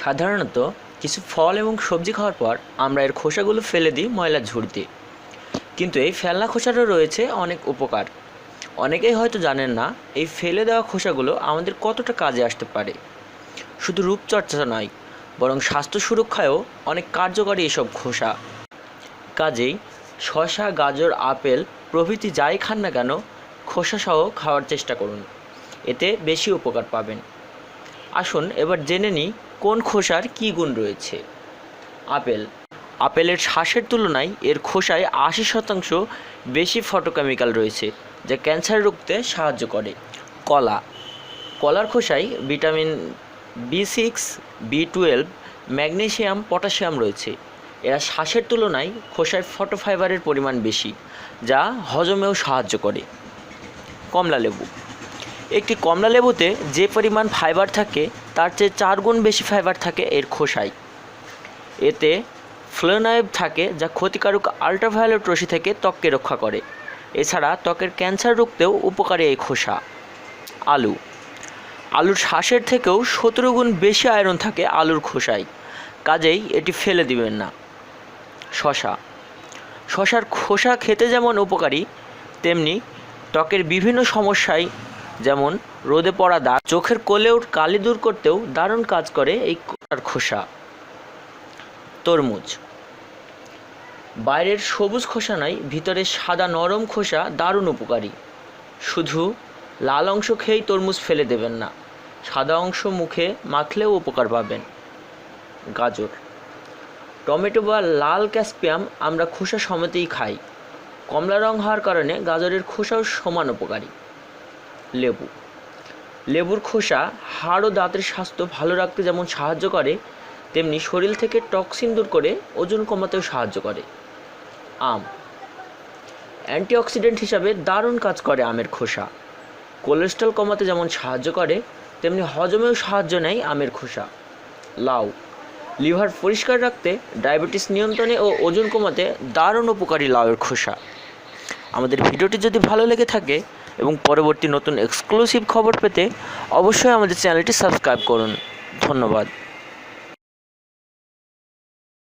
সাধারণত কিছু ফল এবং সবজি খাওয়ার পর আমরা এর খোসাগুলো ফেলে দিই ময়লার ঝুড়িতে কিন্তু এই ফেলনা খোসারও রয়েছে অনেক উপকার। অনেকেই হয়তো জানেন না, এই ফেলে দেওয়া খোসাগুলো আমাদের কতটা কাজে আসতে পারে। শুধু রূপচর্চা নয়, বরং স্বাস্থ্য সুরক্ষায়ও অনেক কার্যকরী এসব খোসা। কাজেই শসা, গাজর, আপেল প্রভৃতি যাই খান না কেন খোসাসহ খাওয়ার চেষ্টা করুন। এতে বেশি উপকার পাবেন। আসুন, এবার জেনে নিই কোন খোসার কী গুণ রয়েছে। আপেল। আপেলের শ্বাসের তুলনায় এর খোসায় আশি শতাংশ বেশি ফটোকেমিক্যাল রয়েছে, যা ক্যান্সার রুখতে সাহায্য করে। কলা। কলার খোসায় vitamin B six B twelve magnesium potassium রয়েছে। এরা শ্বাসের তুলনায় খোসায় ফটোফাইবারের পরিমাণ বেশি, যা হজমেও সাহায্য করে। কমলা লেবু একটি কমলা লেবুতে যে পরিমাণ ফাইবার থাকে, তার চেয়ে চার গুণ বেশি ফাইবার থাকে এর খোসায় এতে ফ্লোনাইভ থাকে যা ক্ষতিকারক আল্ট্রাভায়োলেট রশ্মি থেকে ত্বককে রক্ষা করে। এছাড়া ত্বকের ক্যান্সার রুখতেও উপকারী এই খোসা। আলু। আলুর শ্বাসের থেকেও সতেরো গুণ বেশি আয়রন থাকে আলুর খোসায় কাজেই এটি ফেলে দিবেন না। শশা। শশার খোসা খেতে যেমন উপকারী, তেমনি ত্বকের বিভিন্ন সমস্যায় যেমন, রোদে পড়া দাগ চোখের কোলেও কালি দূর করতেও দারুণ কাজ করে এই কলার খোসা। তরমুজ। বাইরের সবুজ খোসা নয় ভিতরে সাদা নরম খোসা দারুণ উপকারী। শুধু লাল অংশ খেয়েই তরমুজ ফেলে দেবেন না, সাদা অংশ মুখে মাখলেও উপকার পাবেন। গাজর। টমেটো বা লাল ক্যাসপিয়াম আমরা খোসা সমেতেই খাই। কমলা রং হওয়ার কারণে গাজরের খোসাও সমান উপকারী। লেবু। লেবুর খোসা হাড় ও দাঁতের স্বাস্থ্য ভালো রাখতে যেমন সাহায্য করে, তেমনি শরীর থেকে টক্সিন দূর করে ওজন কমাতেও সাহায্য করে। আম। অ্যান্টিঅক্সিডেন্ট হিসাবে দারুণ কাজ করে আমের খোসা। কোলেস্ট্রল কমাতে যেমন সাহায্য করে, তেমনি হজমেও সাহায্য নেয় আমের খোসা। লাউ। লিভার পরিষ্কার রাখতে ডায়াবেটিস নিয়ন্ত্রণে ও ওজন কমাতে দারুণ উপকারী লাউয়ের খোসা। আমাদের ভিডিওটি যদি ভালো লেগে থাকে এবং পরবর্তী নতুন এক্সক্লুসিভ খবর পেতে অবশ্যই আমাদের চ্যানেলটি সাবস্ক্রাইব করুন। ধন্যবাদ।